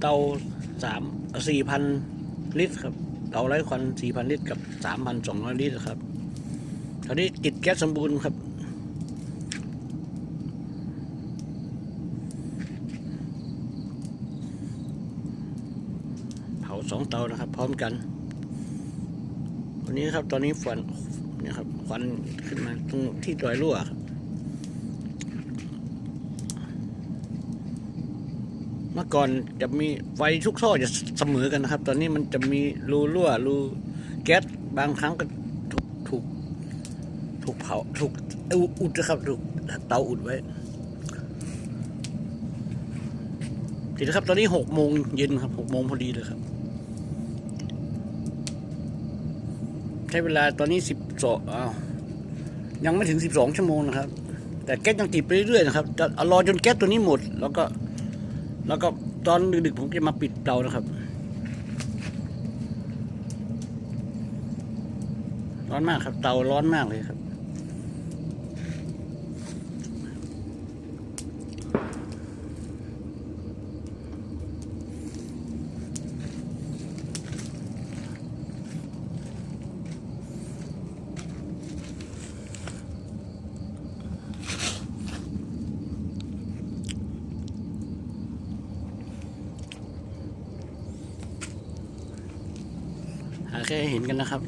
เตาสามสี่พันลิตรครับเตาไร้ควันสี่พันลิตรกับสามพันสองร้อยลิตรครับตอนนี้ติดแก๊สสมบูรณ์ครับ เผาสองเตานะครับ พร้อมกันวันนี้ครับตอนนี้ฝันนี่ครับควันขึ้นมาตรงที่รอยรั่วครับ เมื่อก่อนจะมีไฟทุกท่อจะเสมอกันนะครับ ตอนนี้มันจะมีรูรั่วรูแก๊สบางครั้งก็ถูกถูกถูกเผาถูกอุดนะครับถูกเตาอุดไว้ทีนะครับ ตอนนี้หกโมงเย็นครับหกโมงพอดีเลยครับ ใช้เวลาตอนนี้สิบสองอ้าวยังไม่ถึงสิบสองชั่วโมงนะครับ แต่แก๊สยังติดไปเรื่อยๆนะครับจะรอจนแก๊สตัวนี้หมด แล้วก็ แล้วก็ตอนดึกๆผมจะมาปิดเตานะครับ ร้อนมากครับ เตาร้อนมากเลยครับ หาแค่ให้เห็นกันนะครับ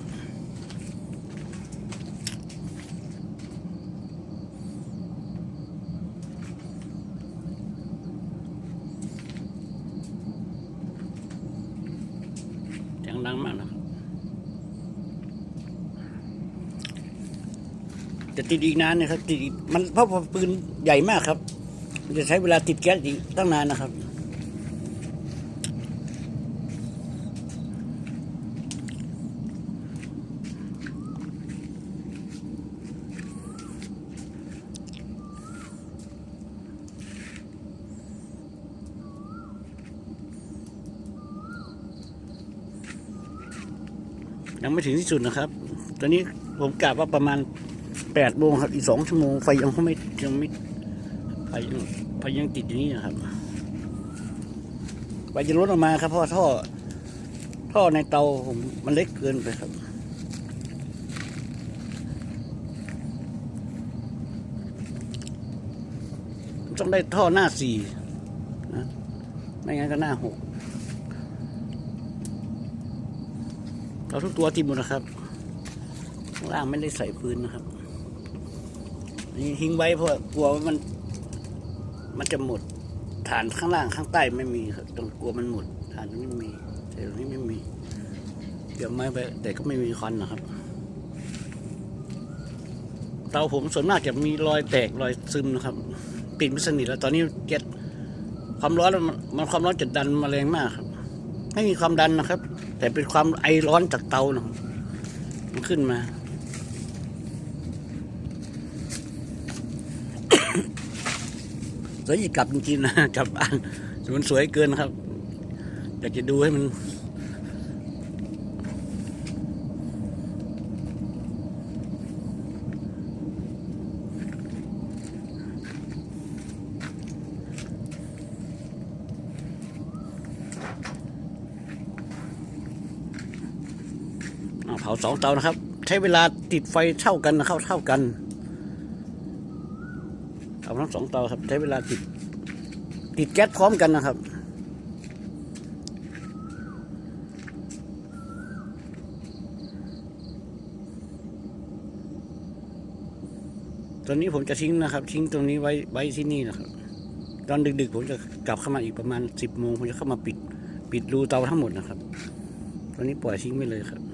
เสียงดังมากนะจะติดอีกนานนะครับติดมันเพราะปืนใหญ่มากครับ มันจะใช้เวลาติดแก๊สอีกตั้งนานนะครับ ยังไม่ถึงที่สุดนะครับ ตอนนี้ผมกะว่าประมาณแปดโมงครับ อีกสองชั่วโมงไฟยังไม่ยังไม่ไฟยังไฟยังติดอย่างนี้นะครับไฟจะลดออกมาครับเพราะท่อ ท่อในเตาผมมันเล็กเกินไปครับต้องได้ท่อหน้าสี่นะไม่งั้นก็หน้าหก เราทุกตัวติดหมดนะครับข้างล่างไม่ได้ใส่ปืนนะครับนี่ทิ้งไว้เพราะกลัวว่ามัน มันจะหมดฐานข้างล่างข้างใต้ไม่มีครับต้องกลัวมันหมดฐานตรงนี้ไม่มีแต่ตรงนี้ไม่มีเดี๋ยวไม้ไปแต่ก็ไม่มีควันนะครับ เตาผมส่วนมากจะมีรอยแตกรอยซึมนะครับ ปิดไม่สนิทแล้ว ตอนนี้เก็ตความร้อนมันมันความร้อนจะดันมาแรงมากครับ ไม่มีความดันนะครับ แต่เป็นความไอร้อนจากเตาเนะมันขึ้นมา สวยอีกกลับจริงๆนะกลับบ้านมันสวยเกินนะครับ อยากจะดูให้มัน เผาสองเตานะครับ ใช้เวลาติดไฟเท่ากันนะเข้าเท่ากันเอาทั้งสองเตาครับ ใช้เวลาติด ติดแก๊สพร้อมกันนะครับตอนนี้ผมจะทิ้งนะครับ ทิ้งตรงนี้ไว้ไว้ที่นี่นะครับ ตอนดึกๆ ผมจะกลับเข้ามาอีกประมาณสิบโมงผมจะเข้ามาปิด ปิดรูเตาทั้งหมดนะครับ ตอนนี้ปล่อยทิ้งไว้เลยครับ